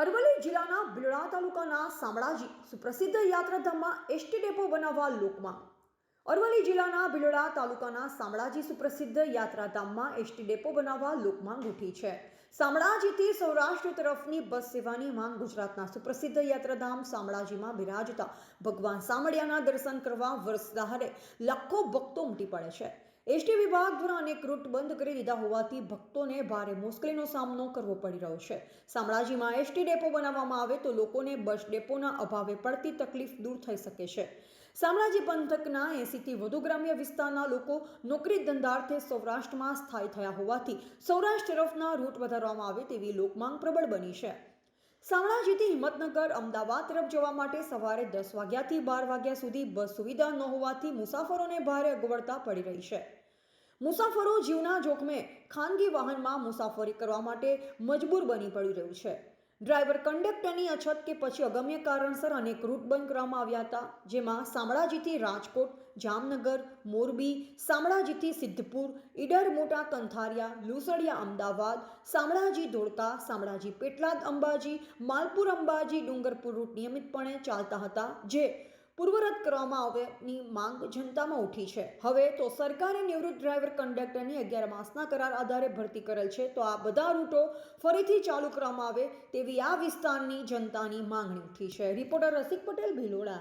અરવલ્લી જિલ્લાના ભીલડા તાલુકાના શામળાજી સુપ્રસિદ્ધ યાત્રાધામમાં એસટી ડેપો બનાવવા લોકમાં. અરવલ્લી જિલ્લાના ભીલડા તાલુકાના શામળાજી સુપ્રસિદ્ધ યાત્રાધામમાં એસટી ડેપો બનાવવા લોકમાંગ ઉઠી છે. શામળાજીથી સૌરાષ્ટ્ર તરફની બસ સેવાની માંગ ગુજરાતના સુપ્રસિદ્ધ યાત્રાધામ શામળાજીમાં બિરાજતા ભગવાન સામળિયાના દર્શન કરવા વર્ષ દહાડે લાખો ભક્તો ઉમટી પડે છે. એસટી વિભાગ દ્વારા અનેક રૂટ બંધ કરી દીધા હોવાથી ભક્તોને ભારે મુશ્કેલીનો સામનો કરવો પડી રહ્યો છે. શામળાજીમાં એસટી ડેપો બનાવવામાં આવે તો લોકોને બસ ડેપોના અભાવે પડતી તકલીફ દૂર થઈ શકે છે. શામળાજી પંથકના એંસીથી વધુ ગ્રામ્ય વિસ્તારના લોકો નોકરી ધંધાર્થે સૌરાષ્ટ્રમાં સ્થાયી થયા હોવાથી સૌરાષ્ટ્ર તરફના રૂટ વધારવામાં આવે તેવી લોકમાંગ પ્રબળ બની છે. શામળાજીથી હિંમતનગર, અમદાવાદ તરફ જવા માટે સવારે દસ વાગ્યાથી બાર વાગ્યા સુધી બસ સુવિધા ન હોવાથી મુસાફરોને ભારે અગવડતા પડી રહી છે. મુસાફરો જીવના જોખમે ખાનગી વાહનમાં મુસાફરી કરવા માટે મજબૂર બની પડી રહ્યું છે. ડ્રાઈવર કંડક્ટરની અછત કે પછી અગમ્ય કારણસર અનેક રૂટ બંધ કરવામાં આવ્યા હતા, જેમાં શામળાજીથી રાજકોટ, જામનગર, મોરબી, શામળાજીથી સિદ્ધપુર ઈડર મોટા કંથારિયા, લુસડિયા અમદાવાદ, શામળાજી ધોળકા, શામળાજી પેટલાદ અંબાજી, માલપુર અંબાજી ડુંગરપુર રૂટ નિયમિતપણે ચાલતા હતા, જે પૂર્વરત કરવામાં આવવાની માંગ જનતામાં ઉઠી છે. હવે તો સરકારે નિવૃત્ત ડ્રાઈવર કંડક્ટરની અગિયાર માસના કરાર આધારે ભરતી કરેલ છે. તો આ બધા રૂટો ફરીથી ચાલુ કરવામાં આવે તેવી આ વિસ્તારની જનતાની માંગણી ઉઠી છે. રિપોર્ટર રસિક પટેલ ભિલોડા.